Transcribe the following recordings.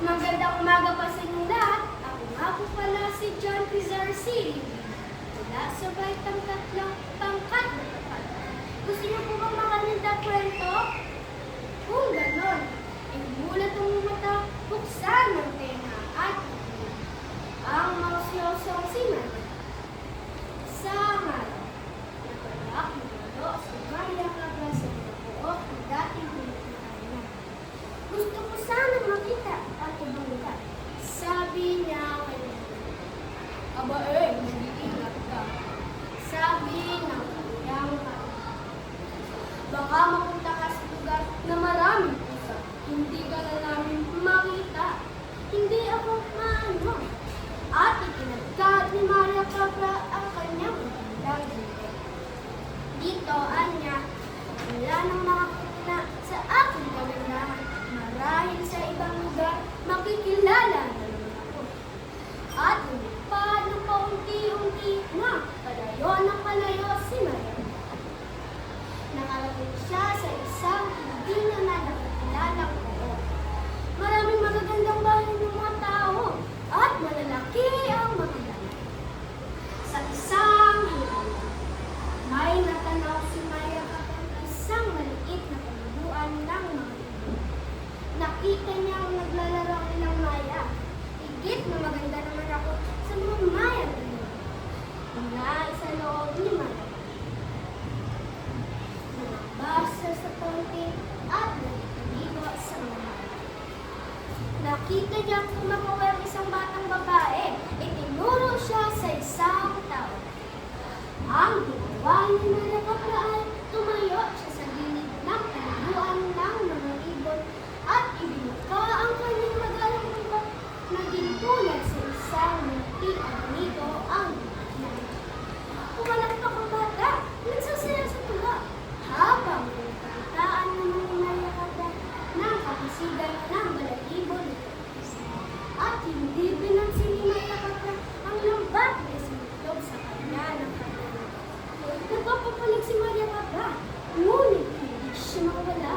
Magandang umaga pa sa inyo lahat. Ako nga po pala si John Pizar City. Mula sa Baitang Tatlong Pangkat na Tapat. Gusto niyo po bang makarinig na kwento? Kung ganon, ay mulat ang mata, buksan ng tenga at ikinig. Ang mga siyosong siman. Sa araw, nabalak ng mundo sa Maria Cabra sa Buo ng dating pinagkitaan niya. Gusto ko sana makita at ibangga. Sabi niya kay Maria. Aba eh, mag-iingat ka. Sabi ng kanyang. Baka mapunta ka sa lugar na maraming pusa. Hindi ka na namin makita. Hindi ako maano. At itinagkat ni Maria Cabra ang kanyang magandang dito. Dito, Anya, wala nang makakita sa aking kagandahan. Marahil sa ibang lugar, makikilala na naman ako. At lumipad ng paunti-unti na palayo ng palayo si Maria. Nakarating siya sa isang hindi naman nakikilalang puno. Maraming magagandang bahay ng mga tao at malalaki ang mga dala. Sa isang halaman, may natanaw si Maya kapag isang maliit na panabuan ng mga ibon. Nakita niya ang naglalaro ang ilang Maya. Higit na maganda naman ako sa mga Maya yun. Mula sa loob ni Maya. Basa sa konti at nagtaligo sa mga Nakita niya kumakawa ang isang batang babae. Itinuro siya sa isang tao. Ang ginawa ni Maria Capra ay tumayo siya sa gilid ng kalibuan ng mga ibon at ibinuka ang kanyang magalang lupa na gintunag sa isang munti ang nito ang bukid. Pumalakpak ang bata, nagsasaya sa tuwa. Habang pinagkakitaan naman ni Maria Capra ng kapisigan ng balahibo nito. At hindi binansin ni Maria Capra ang lambat na sumutlog sa kanya ng kanyang Nagpapapalag si Maria Capra, ngunit hindi siya makawala.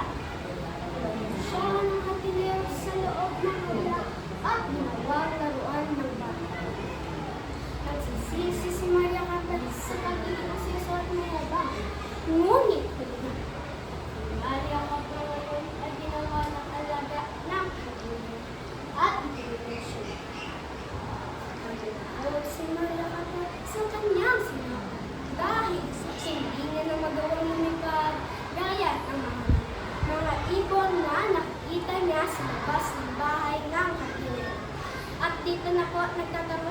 Siya ng katilero sa loob ng wala at ginawang laruan ng bata. Nagsisisi si Maria Capra sa pagiging asesor na yabang. Ngunit, Maria Capra ngayon ay ginawa ng alaga ng kanya at ibigay siya. Nagulog si Maria Capra sa kanyang sinabi dahil sa hindi niya na magawang lumipad gaya ng mga mga ibon na nakikita niya sa labas ng bahay ng katilero. At dito na po nagtatapos